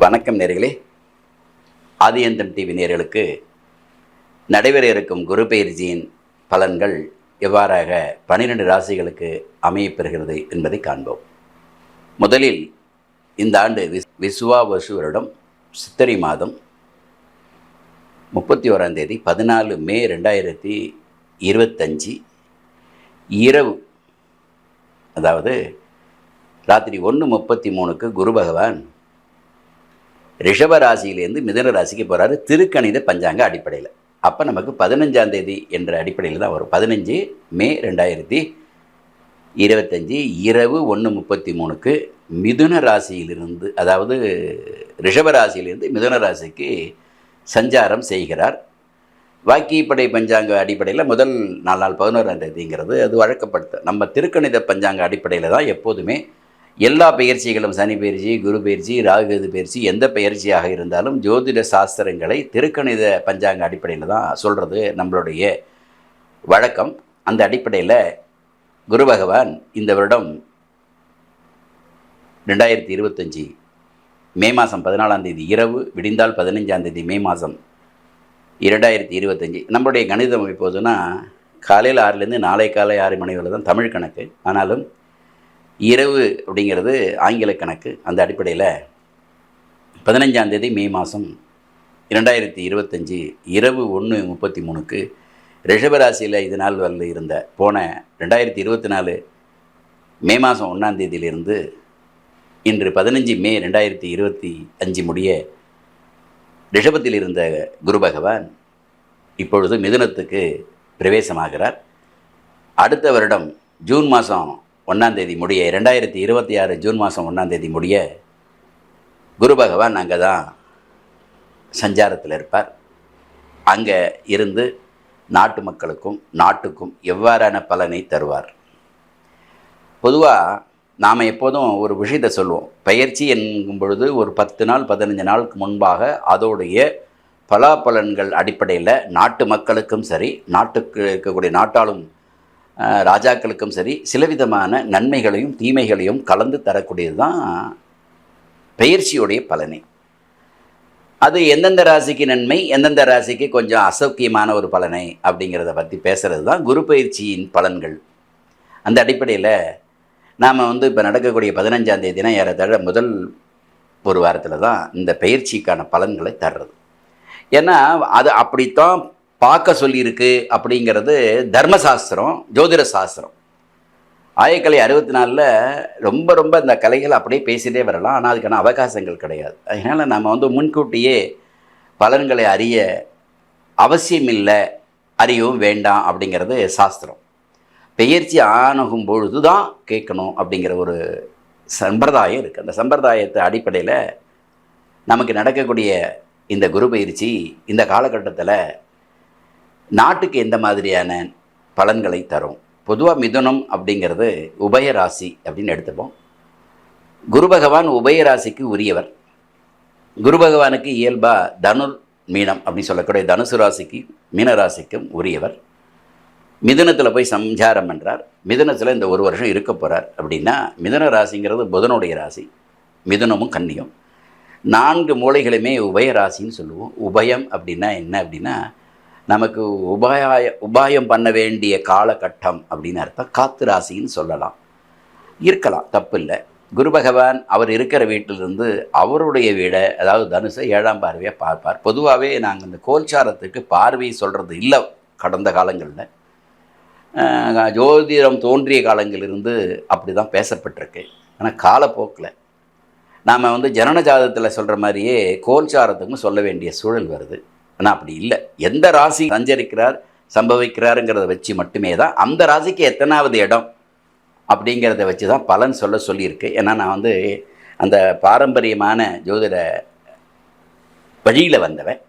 வணக்கம் நேர்களே. ஆதியந்தம் டிவி நேர்களுக்கு நடைபெற இருக்கும் குரு பயிற்சியின் பலன்கள் எவ்வாறாக பனிரெண்டு ராசிகளுக்கு அமையப்பெறுகிறது என்பதை காண்போம். முதலில் இந்த ஆண்டு விஸ் விசுவாவசு வருடம் சித்திரை மாதம் முப்பத்தி ஓராம் தேதி பதினாலு மே ரெண்டாயிரத்தி இருபத்தஞ்சி இரவு. அதாவது ராத்திரி ஒன்று முப்பத்தி மூணுக்கு குரு பகவான் ரிஷப ராசியிலேருந்து மிதன ராசிக்கு போகிறாரு திருக்கணித பஞ்சாங்க அடிப்படையில். அப்போ நமக்கு பதினஞ்சாம் தேதி என்ற அடிப்படையில் தான் வரும். பதினஞ்சு மே ரெண்டாயிரத்தி இருபத்தஞ்சி இரவு ஒன்று முப்பத்தி மூணுக்கு மிதுன ராசியிலிருந்து அதாவது ரிஷப ராசியிலிருந்து மிதுன ராசிக்கு சஞ்சாரம் செய்கிறார். வாக்கியப்படை பஞ்சாங்க அடிப்படையில் முதல் நாலு நாள் பதினோராம் தேதிங்கிறது. அது வழக்கப்படுத்த நம்ம திருக்கணித பஞ்சாங்க அடிப்படையில் தான் எப்போதுமே எல்லா பயிற்சிகளும் சனி பயிற்சி குரு பயிற்சி ராகுகது பயிற்சி எந்த பயிற்சியாக இருந்தாலும் ஜோதிட சாஸ்திரங்களை திருக்கணித பஞ்சாங்க அடிப்படையில் தான் சொல்கிறது நம்மளுடைய வழக்கம். அந்த அடிப்படையில் குரு பகவான் இந்த வருடம் ரெண்டாயிரத்தி இருபத்தஞ்சி மே மாதம் பதினாலாம் தேதி இரவு விடிந்தால் பதினஞ்சாம் தேதி மே மாதம் இரண்டாயிரத்தி இருபத்தஞ்சி. நம்மளுடைய கணிதம் இப்போதுன்னா காலையில் ஆறுலேருந்து நாளை காலை ஆறு மணி வரை தான் தமிழ் கணக்கு. ஆனாலும் இரவு அப்படிங்கிறது ஆங்கில கணக்கு அந்த அடிப்படையில் பதினஞ்சாம் தேதி மே மாதம் இரண்டாயிரத்தி இருபத்தஞ்சி இரவு ஒன்று முப்பத்தி மூணுக்கு ரிஷபராசியில் இது நாள் வரல இருந்த போன ரெண்டாயிரத்தி இருபத்தி நாலு மே மாதம் ஒன்றாம் தேதியிலிருந்து இன்று பதினஞ்சு மே ரெண்டாயிரத்தி இருபத்தி அஞ்சு முடிய ரிஷபத்தில் இருந்த குரு பகவான் இப்பொழுது மிதுனத்துக்கு பிரவேசமாகிறார். அடுத்த வருடம் ஜூன் மாதம் ஒன்றாம் தேதி முடிய ரெண்டாயிரத்தி இருபத்தி ஆறு ஜூன் மாதம் ஒன்றாம் தேதி முடிய குரு பகவான் அங்கே தான் சஞ்சாரத்தில் இருப்பார். அங்கே இருந்து நாட்டு மக்களுக்கும் நாட்டுக்கும் எவ்வாறான பலனை தருவார்? பொதுவாக நாம் எப்போதும் ஒரு விஷயத்தை சொல்லுவோம். பயிற்சி என்கும் பொழுது ஒரு பத்து நாள் பதினஞ்சு நாளுக்கு முன்பாக அதோடைய பலாபலன்கள் அடிப்படையில் நாட்டு மக்களுக்கும் சரி நாட்டுக்கு இருக்கக்கூடிய நாட்டாளும் ராஜாக்களுக்கும் சரி சிலவிதமான நன்மைகளையும் தீமைகளையும் கலந்து தரக்கூடியது தான் பயிற்சியுடைய பலனே. அது எந்தெந்த ராசிக்கு நன்மை எந்தெந்த ராசிக்கு கொஞ்சம் அசௌக்கியமான ஒரு பலனை அப்படிங்கிறத பற்றி பேசுகிறது தான் குரு பயிற்சியின் பலன்கள். அந்த அடிப்படையில் நாம் வந்து இப்போ நடக்கக்கூடிய பதினஞ்சாம் தேதினா ஏறத்தாழ முதல் ஒரு வாரத்தில் தான் இந்த பயிற்சிக்கான பலன்களை தர்றது. ஏன்னா அது அப்படித்தான் பார்க்க சொல்லியிருக்கு அப்படிங்கிறது தர்மசாஸ்திரம் ஜோதிட சாஸ்திரம் ஆயக்கலை அறுபத்தி நாலில் ரொம்ப ரொம்ப இந்த கலைகள் அப்படியே பேசிகிட்டே வரலாம். ஆனால் அதுக்கான அவகாசங்கள் கிடையாது. அதனால் நம்ம வந்து முன்கூட்டியே பலன்களை அறிய அவசியம் இல்லை அறியவும் வேண்டாம் அப்படிங்கிறது சாஸ்திரம். பெயர்ச்சி ஆணுகும் பொழுது தான் கேட்கணும் அப்படிங்கிற ஒரு சம்பிரதாயம் இருக்குது அந்த சம்பிரதாயத்தை அடிப்படையில் நமக்கு நடக்கக்கூடிய இந்த குரு பயிற்சி இந்த காலகட்டத்தில் நாட்டுக்கு எந்த மாதிரியான பலன்களை தரும்? பொதுவாக மிதுனம் அப்படிங்கிறது உபயராசி அப்படின்னு எடுத்துப்போம். குரு பகவான் உபயராசிக்கு உரியவர். குரு பகவானுக்கு இயல்பாக தனுர் மீனம் அப்படின்னு சொல்லக்கூடிய தனுசு ராசிக்கு மீனராசிக்கும் உரியவர். மிதுனத்தில் போய் சஞ்சாரம் பண்ணுறார் மிதுனத்தில் இந்த ஒரு வருஷம் இருக்க போகிறார் அப்படின்னா மிதுன ராசிங்கிறது புதனுடைய ராசி மிதுனமும் கன்னியும். நான்கு மூலைகளுமே உபய ராசின்னு சொல்லுவோம். உபயம் அப்படின்னா என்ன அப்படின்னா நமக்கு உபாய உபாயம் பண்ண வேண்டிய காலகட்டம் அப்படின்னு அர்த்தம். காத்து ராசின்னு சொல்லலாம். இருக்கலாம் தப்பு இல்லை குரு பகவான் அவர் இருக்கிற வீட்டிலிருந்து அவருடைய வீடை அதாவது தனுசை ஏழாம் பார்வையாக பார்ப்பார். பொதுவாகவே நாங்கள் இந்த கோல்சாரத்துக்கு பார்வை சொல்கிறது இல்லை கடந்த காலங்களில். ஜோதிடம் தோன்றிய காலங்களிலிருந்து அப்படி தான் பேசப்பட்டிருக்கு. ஆனால் காலப்போக்கில். நாம் வந்து ஜனன ஜாதகத்தில் சொல்கிற மாதிரியே கோல்சாரத்துக்கும் சொல்ல வேண்டிய சூழல் வருது. ஆனால் அப்படி இல்லை. எந்த ராசி சஞ்சரிக்கிறார் சம்பவிக்கிறாருங்கிறத வச்சு மட்டுமே தான் அந்த ராசிக்கு எத்தனாவது இடம் அப்படிங்கிறத வச்சு தான் பலன் சொல்ல சொல்லியிருக்கு. ஏன்னா நான் வந்து அந்த பாரம்பரியமான ஜோதிட வழியில் வந்தவன்.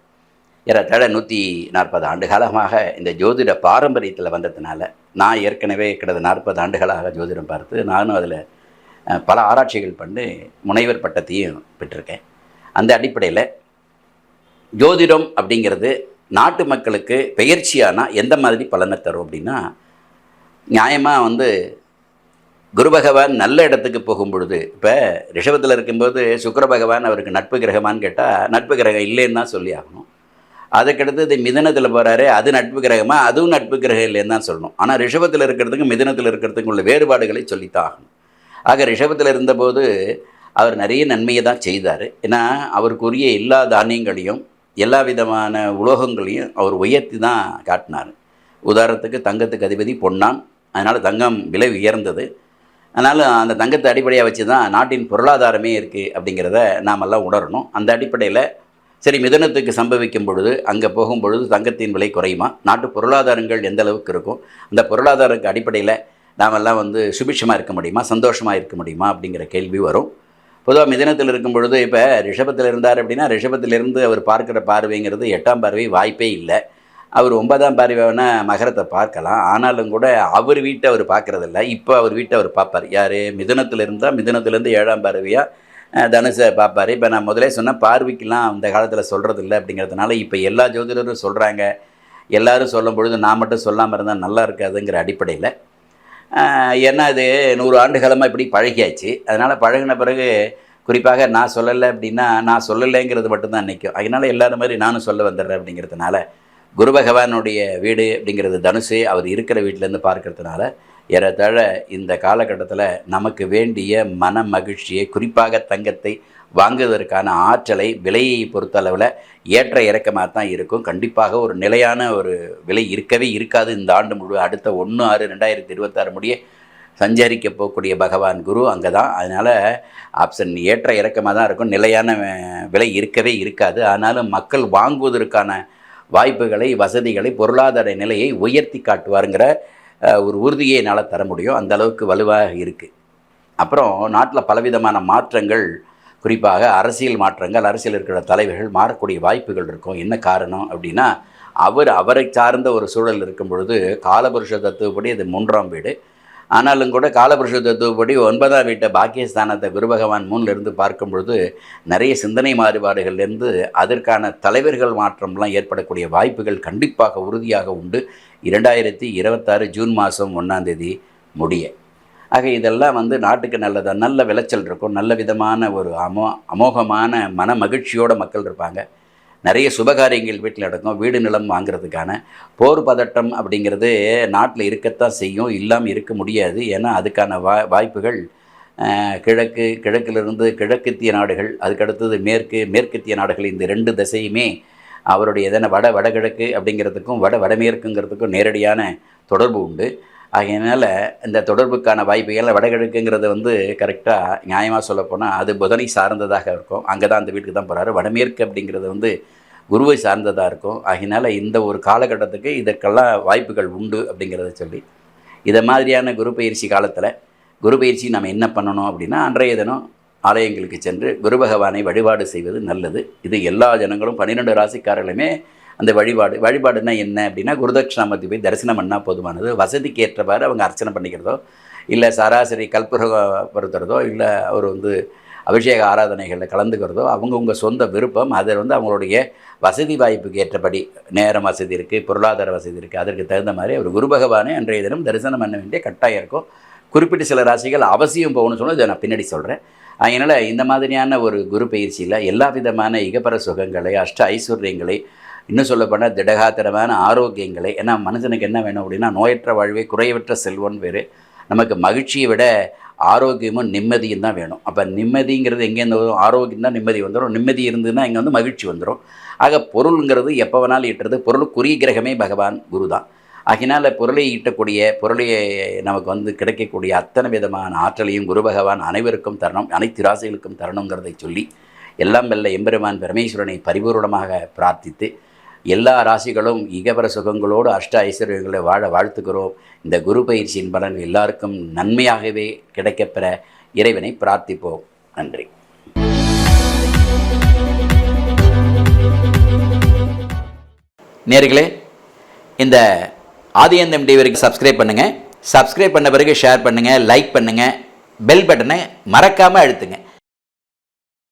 ஏறத்தாழ நூற்றி நாற்பது ஆண்டு காலமாக இந்த ஜோதிட பாரம்பரியத்தில் வந்ததுனால நான் ஏற்கனவே கிட்டத்தட்ட நாற்பது ஆண்டுகளாக ஜோதிடம் பார்த்து நானும் அதில் பல ஆராய்ச்சிகள் பண்ணி முனைவர் பட்டத்தையும் பெற்றிருக்கேன். அந்த அடிப்படையில் ஜோதிடம் அப்படிங்கிறது நாட்டு மக்களுக்கு பெயர்ச்சியானால் எந்த மாதிரி பலனை தரும் அப்படின்னா நியாயமாக வந்து குரு பகவான் நல்ல இடத்துக்கு போகும் பொழுது இப்போ ரிஷபத்தில் இருக்கும்போது சுக்கர பகவான் அவருக்கு நட்பு கிரகமான்னு கேட்டால் நட்பு கிரகம் இல்லைன்னு தான் சொல்லி ஆகணும். அதுக்கடுத்தது மிதனத்தில் போகிறாரு அது நட்பு கிரகமாக அதுவும் நட்பு கிரகம் இல்லைன்னு தான் சொல்லணும். ஆனால் ரிஷபத்தில் இருக்கிறதுக்கும் மிதனத்தில் இருக்கிறதுக்கும் உள்ள வேறுபாடுகளை சொல்லித்தான் ஆகணும். ஆக ரிஷபத்தில் இருந்தபோது அவர் நிறைய நன்மையை தான் செய்தார். ஏன்னா அவருக்குரிய எல்லா தானியங்களையும் எல்லா விதமான உலோகங்களையும் அவர் உயர்த்தி தான் காட்டினார். உதாரணத்துக்கு தங்கத்துக்கு அதிபதி பொன்னான். அதனால் தங்கம் விலை உயர்ந்தது. அதனால் அந்த தங்கத்தை அடிப்படையாக வச்சு தான் நாட்டின் பொருளாதாரமே இருக்குது அப்படிங்கிறத நாமெல்லாம் உணரணும். அந்த அடிப்படையில் சரி மிதனத்துக்கு சம்பவிக்கும் பொழுது அங்கே போகும் பொழுது தங்கத்தின் விலை குறையுமா? நாட்டு பொருளாதாரங்கள் எந்த அளவுக்கு இருக்கும்? அந்த பொருளாதாரக்கு அடிப்படையில் நாமெல்லாம் வந்து சுபிட்சமாக இருக்க முடியுமா? சந்தோஷமாக இருக்க முடியுமா? அப்படிங்கிற கேள்வி வரும். பொதுவாக மிதனத்தில் இருக்கும் பொழுது இப்போ ரிஷபத்தில் இருந்தார் அப்படின்னா ரிஷபத்திலிருந்து அவர் பார்க்குற பார்வைங்கிறது எட்டாம் பார்வை வாய்ப்பே இல்லை. அவர் ஒன்பதாம் பார்வையான மகரத்தை பார்க்கலாம். ஆனாலும் கூட அவர் வீட்டை அவர் பார்க்குறதில்ல. இப்போ அவர் வீட்டை அவர் பார்ப்பார். யார்? மிதுனத்தில் இருந்தால் மிதுனத்துலேருந்து ஏழாம் பார்வையாக தனுசை பார்ப்பார். இப்போ நான் முதலே சொன்னேன் பார்வைக்கெலாம் அந்த காலத்தில் சொல்கிறது இல்லை அப்படிங்கிறதுனால இப்போ எல்லா ஜோதிடரும் சொல்கிறாங்க எல்லோரும் சொல்லும் பொழுது நான் மட்டும் சொல்லாமல் இருந்தால் நல்லா இருக்காதுங்கிற அடிப்படையில் ஏன்னா அது நூறு ஆண்டு காலமாக இப்படி பழகியாச்சு. அதனால் பழகின பிறகு குறிப்பாக நான் சொல்லலை அப்படின்னா நான் சொல்லலைங்கிறது மட்டும்தான் நிற்கும் அதனால் எல்லாரும் மாதிரி நானும் சொல்ல வந்துடுறேன் அப்படிங்கிறதுனால குரு பகவானுடைய வீடு அப்படிங்கிறது தனுசு அவர் இருக்கிற வீட்டிலேருந்து பார்க்கறதுனால ஏறத்தாழ இந்த காலகட்டத்தில் நமக்கு வேண்டிய மன மகிழ்ச்சியை குறிப்பாக தங்கத்தை வாங்குவதற்கான ஆற்றலை விலையை பொறுத்தளவில் ஏற்ற இறக்கமாக தான் இருக்கும். கண்டிப்பாக ஒரு நிலையான ஒரு விலை இருக்கவே இருக்காது. இந்த ஆண்டு முழு அடுத்த ஒன்று ஆறு ரெண்டாயிரத்தி இருபத்தாறு முடிய சஞ்சரிக்க போகக்கூடிய பகவான் குரு அங்கே தான். அதனால் ஆப்ஷன் ஏற்ற இறக்கமாக தான் இருக்கும். நிலையான விலை இருக்கவே இருக்காது. ஆனாலும் மக்கள் வாங்குவதற்கான வாய்ப்புகளை வசதிகளை பொருளாதார நிலையை உயர்த்தி காட்டுவாருங்கிற ஒரு உறுதியை என்னால் தர முடியும். அந்த அளவுக்கு வலுவாக இருக்குது அப்புறம் நாட்டில் பலவிதமான மாற்றங்கள் குறிப்பாக அரசியல் மாற்றங்கள் அரசியல் இருக்கிற தலைவர்கள் மாறக்கூடிய வாய்ப்புகள் இருக்கும். என்ன காரணம் அப்படின்னா அவர் அவரை சார்ந்த ஒரு சூழல் இருக்கும் பொழுது காலபுருஷ தத்துவப்படி அது மூன்றாம் வீடு. ஆனாலும் கூட காலபுருஷ தத்துவப்படி ஒன்பதாம் வீட்டை பாக்கியஸ்தானத்தை குரு பகவான் மூணில் இருந்து பார்க்கும் பொழுது நிறைய சிந்தனை மாறுபாடுகள்லேருந்து அதற்கான தலைவர்கள் மாற்றம்லாம் ஏற்படக்கூடிய வாய்ப்புகள் கண்டிப்பாக உறுதியாக உண்டு. இரண்டாயிரத்தி இருபத்தாறு ஜூன் மாதம் ஒன்றாந்தேதி முடிய. ஆக இதெல்லாம் வந்து நாட்டுக்கு நல்லதாக நல்ல விளைச்சல் இருக்கும். நல்ல விதமான ஒரு அமோ அமோகமான மன மகிழ்ச்சியோட மக்கள் இருப்பாங்க. நிறைய சுபகாரியங்கள் வீட்டில் நடக்கும். வீடு நிலம் வாங்குறதுக்கான போர் பதட்டம் அப்படிங்கிறது நாட்டில் இருக்கத்தான் செய்யும். இல்லாமல் இருக்க முடியாது. ஏன்னா அதுக்கான வா வாய்ப்புகள் கிழக்கு கிழக்கிலிருந்து கிழக்கத்திய நாடுகள் அதுக்கடுத்தது மேற்கு மேற்கத்திய நாடுகள் இந்த ரெண்டு திசையுமே அவருடைய எதனா வட வடகிழக்கு அப்படிங்கிறதுக்கும் வட வடமேற்குங்கிறதுக்கும் நேரடியான தொடர்பு உண்டு. ஆகையினால் இந்த தொடர்புக்கான வாய்ப்புகள் வடகிழக்குங்கிறது வந்து கரெக்டாக நியாயமாக சொல்லப்போனால் அது புதனை சார்ந்ததாக இருக்கும். அங்கே தான் அந்த வீட்டுக்கு தான் போகிறாரு வடமேற்கு அப்படிங்கிறது வந்து குருவை சார்ந்ததாக இருக்கும். ஆகையினால இந்த ஒரு காலகட்டத்துக்கு இதற்கெல்லாம் வாய்ப்புகள் உண்டு அப்படிங்கிறத சொல்லி இதை மாதிரியான குரு பயிற்சி காலத்தில் குரு பயிற்சி நம்ம என்ன பண்ணணும் அப்படின்னா அன்றைய தினம் ஆலயங்களுக்கு சென்று குரு பகவானை வழிபாடு செய்வது நல்லது. இது எல்லா ஜனங்களும் பன்னிரெண்டு ராசிக்காரர்களுமே அந்த வழிபாடு வழிபாடுனா என்ன அப்படின்னா குருதட்சிணாமூர்த்தி போய் தரிசனம் பண்ணால் போதுமானது. வசதிக்கு ஏற்றவாறு அவங்க அர்ச்சனை பண்ணிக்கிறதோ இல்லை சராசரி கல்புரகம் இல்லை அவர் வந்து அபிஷேக ஆராதனைகளில் கலந்துக்கிறதோ அவங்கவுங்க சொந்த விருப்பம். அதை வந்து அவங்களுடைய வசதி வாய்ப்புக்கு ஏற்றபடி நேரம் வசதி இருக்குது பொருளாதார வசதி இருக்குது அதற்கு தகுந்த மாதிரி அவர் குரு பகவானே அன்றைய தினம் தரிசனம் பண்ண வேண்டிய கட்டாயம் இருக்கும். குறிப்பிட்ட சில ராசிகள் அவசியம் போகணும்னு சொன்னால் இதை நான் பின்னாடி சொல்கிறேன் அதனால் இந்த மாதிரியான ஒரு குரு பயிற்சியில் எல்லா விதமான இகப்பர சுகங்களை அஷ்ட ஐஸ்வர்யங்களை இன்னும் சொல்லப்போனால் திடகாத்திரமான ஆரோக்கியங்களை ஏன்னா மனுஷனுக்கு என்ன வேணும் அப்படின்னா நோயற்ற வாழ்வே குறைவற்ற செல்வம் வேறு. நமக்கு மகிழ்ச்சியை விட ஆரோக்கியமும் நிம்மதியும் தான் வேணும். அப்போ நிம்மதிங்கிறது எங்கேருந்து வரும்? ஆரோக்கியம் தான் நிம்மதி வந்துடும் நிம்மதி இருந்ததுன்னா இங்கே வந்து மகிழ்ச்சி வந்துடும் ஆக பொருளுங்கிறது எப்போ வேணாலும் ஈட்டுறது. பொருளுக்குரிய கிரகமே பகவான் குரு தான். ஆகினால் பொருளை ஈட்டக்கூடிய பொருளை நமக்கு வந்து கிடைக்கக்கூடிய அத்தனை விதமான ஆற்றலையும் குரு பகவான் அனைவருக்கும் தரணும். அனைத்து ராசிகளுக்கும் தரணுங்கிறதை சொல்லி எல்லாம் வெல்ல எம்பெருமான் பரமேஸ்வரனை பரிபூர்ணமாக பிரார்த்தித்து எல்லா ராசிகளும் இகபர சுகங்களோடு அஷ்ட ஐஸ்வர்யங்களை வாழ வாழ்த்துக்கிறோம் இந்த குரு பயிற்சியின் பலன் எல்லாருக்கும் நன்மையாகவே கிடைக்கப்பெற இறைவனை பிரார்த்திப்போம். நன்றி. நேர்களே இந்த ஆதியந்தம் டிவிக்கு சப்ஸ்கிரைப் பண்ணுங்கள் சப்ஸ்கிரைப் பண்ண பிறகு ஷேர் பண்ணுங்கள் லைக் பண்ணுங்கள் பெல் பட்டனை மறக்காமல் அழுத்துங்க.